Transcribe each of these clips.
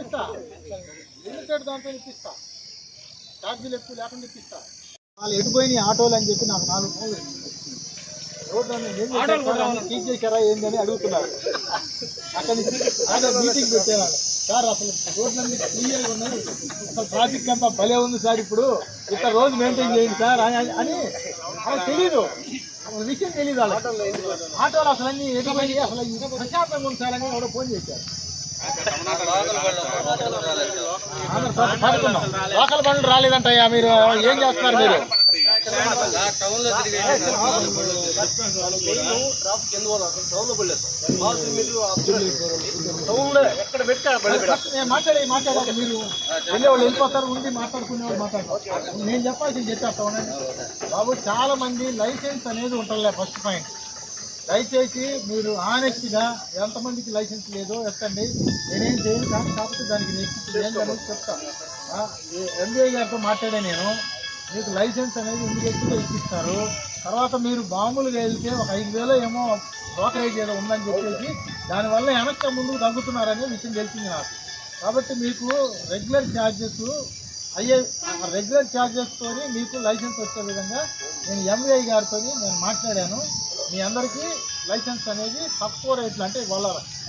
ఇప్పిస్తా. లిమిటెడ్ దాంతో ఇప్పిస్తా. ఛార్జీలు ఎక్కువ లేకుండా ఇప్పిస్తా. వాళ్ళు ఎటుపోయినాయి ఆటోలు అని చెప్పి నాకు నాలుగు ఫోన్లు రోడ్డు ఏం చేశారు? సీజ్ చేశారా ఏంది అని అడుగుతున్నారు. అక్కడ నుంచి అదే మీటింగ్ సార్ అసలు రోడ్లన్నీ క్లియర్గా ఉన్నాయి. అసలు ట్రాఫిక్ అంతా భలే ఉంది సార్ ఇప్పుడు. ఇట్లా రోజు మెయింటైన్ చేయండి సార్ అని అని తెలీదు. విషయం తెలియదు ఆటోలు అసలు అన్ని ఎటుపోయి అసలు ప్రశాంతంగా ఉంది సార్ అని ఫోన్ చేశారు. లోకల్ బండ్లు రాలేదంటయ్యా మీరు. ఏం చేస్తున్నారు మీరు? నేను మాట్లాడే మాట్లాడాలి. మీరు వెళ్ళే వాళ్ళు వెళ్ళిపోతారు ఉండి మాట్లాడుకునే వాళ్ళు మాట్లాడతారు నేను చెప్పాల్సింది చెప్పేస్తా ఉండండి బాబు చాలా మంది లైసెన్స్ అనేది ఉంటుందిలే ఫస్ట్ పాయింట్. దయచేసి మీరు ఆనెస్ట్గా ఎంతమందికి లైసెన్స్ లేదో ఎత్తండి. నేనేం చేయను కానీ కాకపోతే దానికి నెక్స్ట్ ఏం జరుగుతుందో చెప్తా. గారితో మాట్లాడే నేను మీకు లైసెన్స్ అనేది ఇమీడియట్గా ఇచ్చిస్తారు తర్వాత మీరు మామూలుగా వెళ్తే ఒక ఐదు వేలు ఏమో బ్రోకరేజ్ ఏదో ఉందని చెప్పేసి దానివల్ల వెనక్కి ముందుకు తగ్గుతున్నారనే విషయం తెలిసింది నాకు. కాబట్టి మీకు రెగ్యులర్ ఛార్జెస్ అయ్యే రెగ్యులర్ ఛార్జెస్తో మీకు లైసెన్స్ వచ్చే విధంగా నేను ఎంవీఐ గారితో నేను మాట్లాడాను. మీ అందరికీ లైసెన్స్ అనేది తక్కువ రేట్లు అంటే వాళ్ళ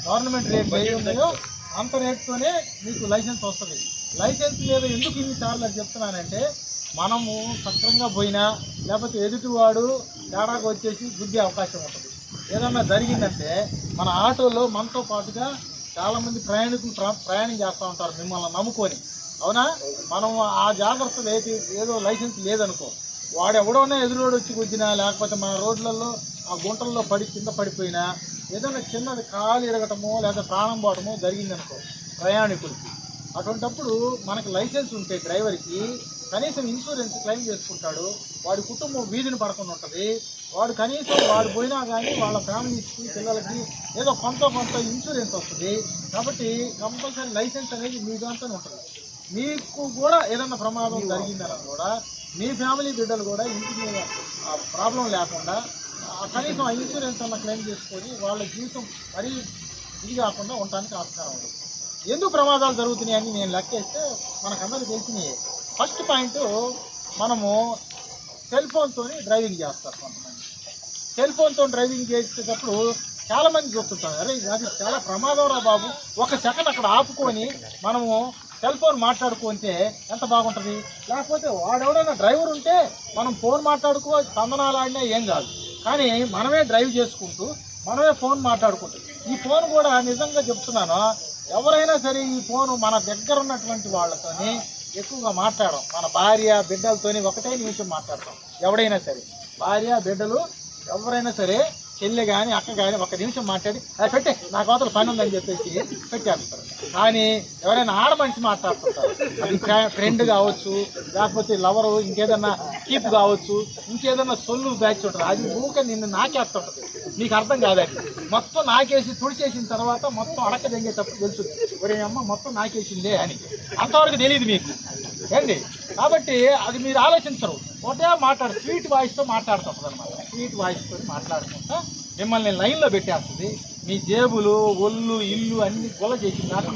గవర్నమెంట్ రేట్లు ఏ ఉన్నాయో అంత రేట్తోనే మీకు లైసెన్స్ వస్తుంది. లైసెన్స్ మీద ఎందుకు ఇన్ని సార్లు అది చెప్తున్నానంటే మనము సక్రంగా పోయినా లేకపోతే ఎదుటివాడు తేడాకు వచ్చేసి గుద్దే అవకాశం ఉంటుంది. ఏదన్నా జరిగిందంటే మన ఆటోలో మనతో పాటుగా చాలామంది ప్రయాణికులు ప్ర- ప్రయాణం చేస్తూ ఉంటారు మిమ్మల్ని నమ్ముకొని. అవునా? మనం ఆ జాగ్రత్తలు ఏది లైసెన్స్ లేదనుకో. వాడు ఎవడోనే ఎదురోడు వచ్చి గుద్దినా లేకపోతే మన రోడ్లలో ఆ గుంటల్లో పడి కింద పడిపోయినా ఏదైనా చిన్నది కాలు ఇరగటమో లేదా ప్రాణం పోవటమో జరిగిందనుకో ప్రయాణికులకి అటువంటప్పుడు మనకు లైసెన్స్ ఉంటే డ్రైవర్కి కనీసం ఇన్సూరెన్స్ క్లెయిమ్ చేసుకుంటాడు. వాడి కుటుంబం వీధిని పడకుండా ఉంటుంది. వాడు కనీసం వాడు పోయినా కానీ వాళ్ళ ఫ్యామిలీస్కి పిల్లలకి ఏదో కొంత కొంత ఇన్సూరెన్స్ వస్తుంది. కాబట్టి కంపల్సరీ లైసెన్స్ అనేది మీ దాంతోనే ఉంటుంది. మీకు కూడా ఏదైనా ప్రమాదం జరిగిందని కూడా మీ ఫ్యామిలీ బిడ్డలు కూడా ఇంటి మీద ప్రాబ్లం లేకుండా కనీసం ఆ ఇన్సూరెన్స్ అన్న క్లెయిమ్ చేసుకొని వాళ్ళ జీవితం మరీ ఇది కాకుండా ఉండటానికి ఆస్కారం ఉంది. ఎందుకు ప్రమాదాలు జరుగుతున్నాయని నేను లెక్కేస్తే మనకందరూ తెలిసినాయి. ఫస్ట్ పాయింట్ మనము సెల్ ఫోన్తో డ్రైవింగ్ చేస్తారు కొంతమంది. సెల్ ఫోన్తో డ్రైవింగ్ చేసేటప్పుడు చాలామంది చూస్తుంటారు. అరే అది చాలా ప్రమాదం రా బాబు. ఒక సెకండ్ అక్కడ ఆపుకొని మనము సెల్ ఫోన్ మాట్లాడుకుంటే ఎంత బాగుంటుంది? లేకపోతే వాడెవడైనా డ్రైవర్ ఉంటే మనం ఫోన్ మాట్లాడుకో స్పందనాలు ఆడినా ఏం కాదు. కానీ మనమే డ్రైవ్ చేసుకుంటూ మనమే ఫోన్ మాట్లాడుకుంటూ. ఈ ఫోన్ కూడా నిజంగా చెప్తున్నాను ఎవరైనా సరే ఈ ఫోన్ మన దగ్గర ఉన్నటువంటి వాళ్ళతోని ఎక్కువగా మాట్లాడడం మన భార్య బిడ్డలతోని ఒకటే నిమిషం మాట్లాడతాం ఎవడైనా సరే. భార్య బిడ్డలు ఎవరైనా సరే చెల్లె కానీ అక్క కానీ ఒక నిమిషం మాట్లాడి అది పెట్టే నాకు అవతల పని ఉందని చెప్పేసి పెట్టేస్తారు కానీ ఎవరైనా ఆడ మనిషి మాట్లాడుతుంటారు. అది ఫ్రెండ్ కావచ్చు లేకపోతే లవరు ఇంకేదన్నా కీప్ కావచ్చు ఇంకేదన్నా సొల్లు బ్యాచ్ ఉంటుంది. అది ఊక నిన్ను నాకేస్తుంటుంది. నీకు అర్థం కాదండి మొత్తం నాకేసి తుడిచేసిన తర్వాత మొత్తం అడక తెంగేటప్పుడు తెలుసు. ఒరే అమ్మ మొత్తం నాకేసిందే అని. అంతవరకు తెలియదు మీకు. ఏండి కాబట్టి అది మీరు ఆలోచించరు. ఒకటే మాట్లాడు స్వీట్ వాయిస్తో మాట్లాడుతుంటుంది అనమాట స్వీట్ వాయిస్తో మాట్లాడుకుంటా. మిమ్మల్ని లైన్లో పెట్టేస్తుంది. మీ జేబులు ఒళ్ళు ఇల్లు అన్ని గొల్ల చేసి నాకు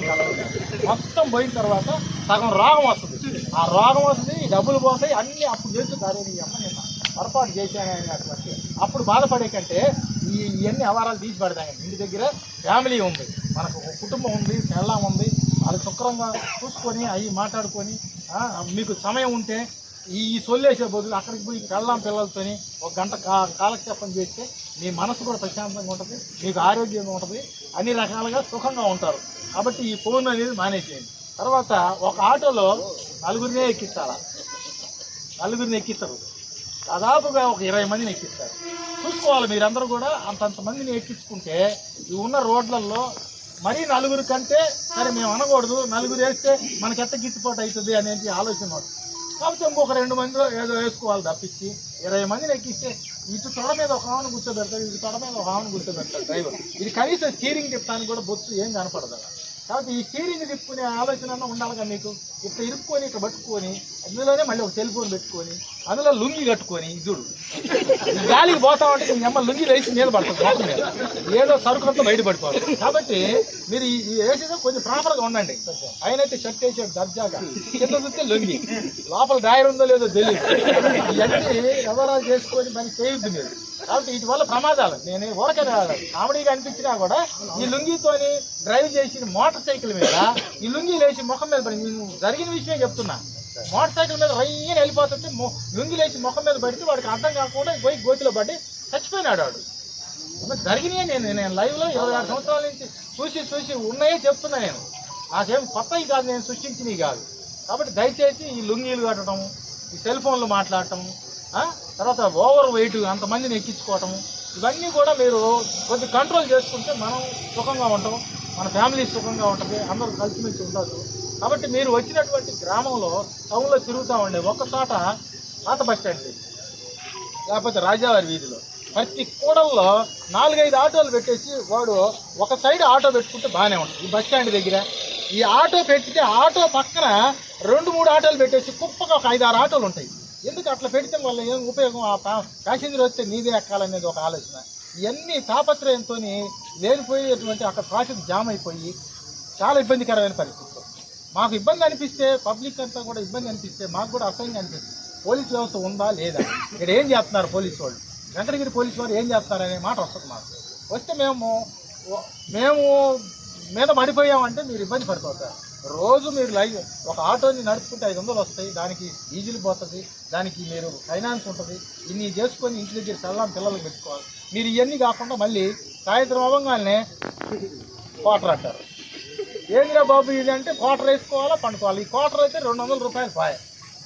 మొత్తం పోయిన తర్వాత సగం రోగం వస్తుంది. ఆ రోగం వస్తుంది డబ్బులు పోతాయి అన్నీ అప్పుడు తెలుస్తుంది నీ అమ్మ నిన్న పొరపాటు చేశానని అటువంటి అప్పుడు బాధపడే కంటే ఈ ఇవన్నీ అవారాలు తీసి పెడతాయి. ఇంటి దగ్గర ఫ్యామిలీ ఉంది. మనకు ఒక కుటుంబం ఉంది పెళ్ళం ఉంది. వాళ్ళు శుక్రంగా చూసుకొని అవి మాట్లాడుకొని మీకు సమయం ఉంటే ఈ సొల్లేసే బదులు అక్కడికి పోయి కళ్ళం పిల్లలతోని ఒక గంట కా కాలక్షేపం చేస్తే మీ మనసు కూడా ప్రశాంతంగా ఉంటుంది మీకు ఆరోగ్యంగా ఉంటుంది అన్ని రకాలుగా సుఖంగా ఉంటారు. కాబట్టి ఈ ఫోన్ అనేది మానేసేయండి. తర్వాత ఒక ఆటోలో నలుగురినే ఎక్కించాలా నలుగురిని ఎక్కిస్తారు. దాదాపుగా ఒక ఇరవై మందిని ఎక్కిస్తారు. చూసుకోవాలి మీరందరూ కూడా అంతంత మందిని ఎక్కించుకుంటే ఈ ఉన్న రోడ్లలో మరీ నలుగురు కంటే సరే మేము అనకూడదు నలుగురు వేస్తే మనకి ఎంత గిట్టుబాటు అవుతుంది అనేది ఆలోచన కాకపోతే ఇంకొక రెండు మందిలో ఏదో వేసుకోవాలి తప్పించి. ఇరవై మందిని ఎక్కిస్తే ఇటు తొడ మీద ఒక ఆవును కూర్చోబెడతాడు ఇటు తొడ మీద ఒక ఆవును కూర్చోబెడతాడు డ్రైవర్ ఇది కనీసం స్టీరింగ్ తిప్పడానికి కూడా బొత్తు ఏం కనపడదు కాబట్టి ఈ స్టీరింగ్ తిప్పుకునే ఆలోచన ఉండాలి ఉండాలిగా మీకు. ఇట్లా ఇరుక్కొని ఇట్లా పట్టుకొని అందులోనే మళ్ళీ ఒక సెల్ ఫోన్ పెట్టుకొని అందులో లుంగి కట్టుకొని చూడు. ఈ గాలికి పోతా ఉంటే మీ అమ్మ లుంగి వేసి మీద పడుతుంది మొత్తం మీద. ఏదో సరుకు అంతా బయట కాబట్టి మీరు ఈ వేసేదో కొంచెం ప్రాపర్గా ఉండండి. ఆయన అయితే షర్ట్ వేసాడు దర్జాగా. కింద చూస్తే లుంగి. లోపల డ్రాయర్ ఉందో లేదో తెలియదు ఇవన్నీ వ్యవహారాలు చేసుకొని పని చేయొద్దు మీరు. కాబట్టి వీటి వల్ల ప్రమాదాలు. నేను ఊరకే కామెడీగా అనిపించినా కూడా ఈ లుంగితోని డ్రైవ్ చేసి మోటార్ సైకిల్ మీద ఈ లుంగి లేచి ముఖం మీద పడి నేను జరిగిన విషయమే చెప్తున్నా. మోటార్ సైకిల్ మీద రయ్యని వెళ్ళిపోతుంటే మొ- ముఖం మీద పడితే వాడికి అర్థం కాకుండా పోయి గోతిలో పడి చచ్చిపోయినాడు వాడు. జరిగినాయి నేను నేను లైవ్లో ఇరవై ఆరు సంవత్సరాల నుంచి చూసి చూసి ఉన్నాయే చెప్తున్నా నేను. నాకేం కొత్తవి కాదు నేను సృష్టించినవి కాదు. కాబట్టి దయచేసి ఈ లుంగీలు కట్టడం ఈ సెల్ ఫోన్లు మాట్లాడటం తర్వాత ఓవర్ వెయిట్ అంతమందిని ఎక్కించుకోవటం ఇవన్నీ కూడా మీరు కొద్ది కంట్రోల్ చేసుకుంటే మనం సుఖంగా ఉంటాం. మన ఫ్యామిలీ సుఖంగా ఉంటుంది అందరూ కలిసిమెలిసి ఉండదు కాబట్టి మీరు వచ్చినటువంటి గ్రామంలో టౌన్లో తిరుగుతూ ఉండే ఒక్క చోట పాత బస్ స్టాండ్ లేకపోతే రాజావారి వీధిలో. ప్రతి కూడల్లో నాలుగైదు ఆటోలు పెట్టేసి వాడు ఒక సైడ్ ఆటో పెట్టుకుంటే బాగానే ఉంటుంది. ఈ బస్ స్టాండ్ దగ్గర ఈ ఆటో పెట్టితే ఆటో పక్కన రెండు మూడు ఆటోలు పెట్టేసి కుప్పగా ఒక ఐదు ఆరు ఆటోలు ఉంటాయి. ఎందుకు అట్లా పెడితే వల్ల ఏం ఉపయోగం? ఆ ప్యాసింజర్ వస్తే నీదే ఎక్కాలనేది ఒక ఆలోచన. ఇవన్నీ తాపత్రయంతో లేనిపోయేటువంటి అక్కడ ట్రాఫిక్ జామ్ అయిపోయి చాలా ఇబ్బందికరమైన పరిస్థితి. మాకు ఇబ్బంది అనిపిస్తే పబ్లిక్ అంతా కూడా ఇబ్బంది అనిపిస్తే మాకు కూడా అసహ్యం అనిపిస్తుంది. పోలీస్ వ్యవస్థ ఉందా లేదా? ఇక్కడ ఏం చేస్తున్నారు పోలీసు వాళ్ళు? వెంకటగిరి పోలీసు వారు ఏం చేస్తారనే మాట వస్తుంది మాకు. వస్తే మేము మేము మీద పడిపోయామంటే మీరు ఇబ్బంది పడిపోతారు. రోజు మీరు లైవ్ ఒక ఆటోని నడుపుకుంటే ఐదు వందలు వస్తాయి దానికి డీజిల్ పోతుంది దానికి మీరు ఫైనాన్స్ ఉంటుంది ఇన్ని చేసుకొని ఇంటి దగ్గర చల్లం పిల్లలు పెట్టుకోవాలి. మీరు ఇవన్నీ కాకుండా మళ్ళీ సాయంత్రం అవ్వగానే వాటర్ అంటారు. ఏందిరా బాబు ఇది అంటే క్వార్టర్ వేసుకోవాలా పండుకోవాలి? ఈ క్వార్టర్ అయితే రెండు వందల రూపాయలు బాయ్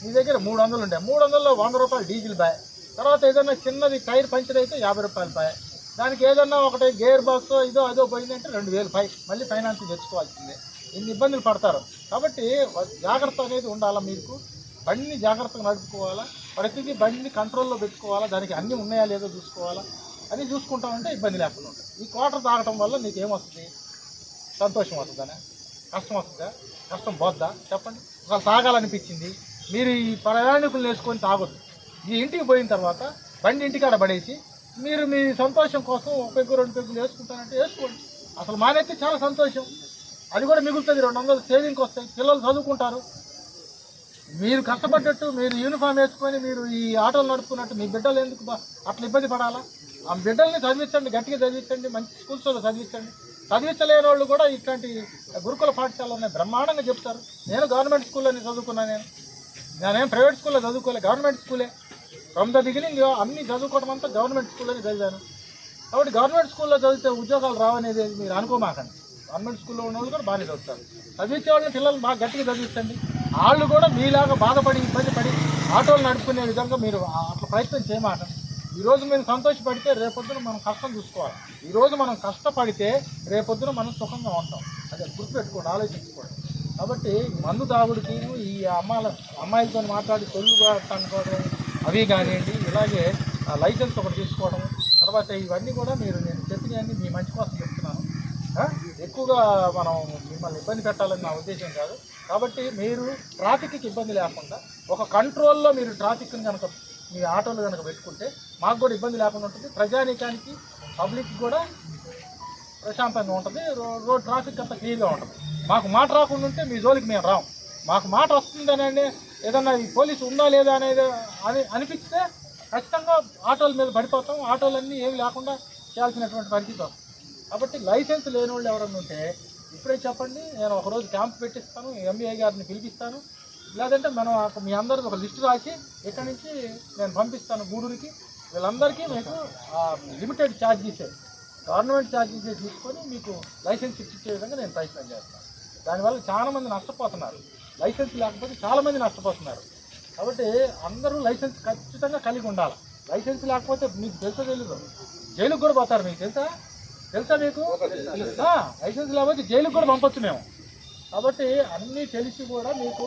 మీ దగ్గర మూడు వందలు ఉంటాయి మూడు వందల్లో వంద రూపాయలు డీజిల్ బాయ్ తర్వాత ఏదైనా చిన్నది టైర్ పంచర్ అయితే యాభై రూపాయలు బాయ్ దానికి ఏదన్నా ఒకటి గేర్ బాక్స్ ఇదో అదో పోయిందంటే రెండు వేలు పై మళ్ళీ ఫైనాన్స్ తెచ్చుకోవాల్సిందే. ఇన్ని ఇబ్బందులు పడతారు? కాబట్టి జాగ్రత్త అనేది ఉండాలా మీకు? బండిని జాగ్రత్తగా నడుపుకోవాలా? ప్రతిదీ బండిని కంట్రోల్లో పెట్టుకోవాలా? దానికి అన్నీ ఉన్నాయా లేదో చూసుకోవాలా? అది చూసుకుంటామంటే ఇబ్బంది లేకుండా ఉంటుంది. ఈ క్వార్టర్ తాగటం వల్ల నీకు ఏమొస్తుంది సంతోషం వస్తుందనే కష్టం వస్తుందా కష్టం పోద్దా? చెప్పండి. ఒకవేళ తాగాలనిపించింది మీరు ఈ ప్రయాణికులు వేసుకొని తాగొద్దు. ఈ ఇంటికి పోయిన తర్వాత బండి ఇంటికాడ పడేసి మీరు మీ సంతోషం కోసం ఒక పెగ్గు రెండు పెగ్గులు వేసుకుంటారంటే వేసుకోండి. అసలు మానేస్తే చాలా సంతోషం. అది కూడా మిగులుతుంది. రెండు వందలు సేవింగ్కి వస్తాయి. పిల్లలు చదువుకుంటారు. మీరు కష్టపడ్డట్టు మీరు యూనిఫామ్ వేసుకొని మీరు ఈ ఆటోలు నడుపుకున్నట్టు మీ బిడ్డలు ఎందుకు అట్లా ఇబ్బంది పడాలా? ఆ బిడ్డల్ని చదివించండి గట్టిగా చదివించండి మంచి స్కూల్స్లో చదివించండి. చదివించలేని వాళ్ళు కూడా ఇట్లాంటి గురుకుల పాఠశాలలోనే బ్రహ్మాండంగా చెప్తారు. నేను గవర్నమెంట్ స్కూల్లోనే చదువుకున్నాను నేను. నేనేం ప్రైవేట్ స్కూల్లో చదువుకోలే గవర్నమెంట్ స్కూలే. ఫ్రమ్ ద బిగినింగ్ అన్ని చదువుకోవడం అంతా గవర్నమెంట్ స్కూల్లోనే చదివాను. కాబట్టి గవర్నమెంట్ స్కూల్లో చదివితే ఉద్యోగాలు రావనేది మీరు అనుకోమాకండి. గవర్నమెంట్ స్కూల్లో ఉన్న వాళ్ళు కూడా బాగానే చదువుతారు. చదివించే వాళ్ళని పిల్లలు బాగా గట్టిగా చదివించండి. వాళ్ళు కూడా మీలాగా బాధపడి ఇబ్బంది పడి ఆటోలు నడుపుకునే విధంగా మీరు అట్లా ప్రయత్నం చేయమాకండి. ఈరోజు మీరు సంతోషపడితే రేపొద్దున మనం కష్టం చూసుకోవాలి. ఈరోజు మనం కష్టపడితే రేపొద్దున మనం సుఖంగా ఉంటాం. అదే గుర్తుపెట్టుకోండి ఆలోచించుకోండి. కాబట్టి మందు తాగుడికి ఈ అమ్మాల అమ్మాయిలతో మాట్లాడి తెలుగు అనుకోవడం అవి కానివ్వండి ఇలాగే ఆ లైసెన్స్ ఒకటి తీసుకోవడం తర్వాత ఇవన్నీ కూడా మీరు నేను చెప్పినవన్నీ మీ మంచి కోసం చెప్తున్నాను. ఎక్కువగా మనం మిమ్మల్ని ఇబ్బంది పెట్టాలని నా ఉద్దేశం కాదు. కాబట్టి మీరు ట్రాఫిక్కి ఇబ్బంది లేకుండా ఒక కంట్రోల్లో మీరు ట్రాఫిక్ని కనుక మీ ఆటోలు కనుక పెట్టుకుంటే మాకు కూడా ఇబ్బంది లేకుండా ఉంటుంది. ప్రజానీకానికి పబ్లిక్ కూడా ప్రశాంతంగా ఉంటుంది. రోడ్ ట్రాఫిక్ అంతా క్లియర్గా ఉంటుంది. మాకు మాట రాకుండా ఉంటే మీ జోలికి మేము రాము మాకు మాట వస్తుందనండి ఏదన్నా ఈ పోలీసు ఉందా లేదా అనేది అని అనిపిస్తే ఖచ్చితంగా ఆటోల మీద పడిపోతాం. ఆటోలన్నీ ఏమి లేకుండా చేయాల్సినటువంటి పరిస్థితి కాబట్టి లైసెన్స్ లేని వాళ్ళు ఎవరన్నా ఉంటే ఇప్పుడే చెప్పండి. నేను ఒకరోజు క్యాంప్ పెట్టిస్తాను. ఎంబీఐ గారిని పిలిపిస్తాను. లేదంటే మనం మీ అందరికి ఒక లిస్టు రాసి ఇక్కడి నుంచి నేను పంపిస్తాను గూడూరికి వీళ్ళందరికీ మీకు లిమిటెడ్ ఛార్జీసే గవర్నమెంట్ ఛార్జీసే తీసుకొని మీకు లైసెన్స్ ఇచ్చే విధంగా నేను ప్రయత్నం చేస్తాను. దానివల్ల చాలామంది నష్టపోతున్నారు. లైసెన్స్ లేకపోతే చాలామంది నష్టపోతున్నారు. కాబట్టి అందరూ లైసెన్స్ ఖచ్చితంగా కలిగి ఉండాలి. లైసెన్స్ లేకపోతే మీకు తెలుసా తెలీదు? జైలుకు కూడా పోతారు మీకు తెలుసా? తెలుసా మీకు? లైసెన్స్ లేకపోతే జైలుకు కూడా పంపొచ్చు మేము. కాబట్టి అన్నీ తెలిసి కూడా మీకు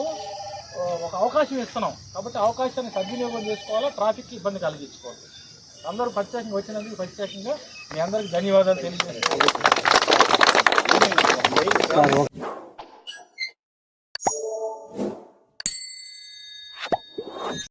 ఒక అవకాశం ఇస్తున్నాం. కాబట్టి అవకాశాన్ని సద్వినియోగం చేసుకోవాలా? ట్రాఫిక్కి ఇబ్బంది కలిగించుకోవాలి. అందరూ ప్రత్యేకంగా వచ్చినందుకు ప్రత్యేకంగా మీ అందరికి ధన్యవాదాలు తెలియజేస్తున్నాను.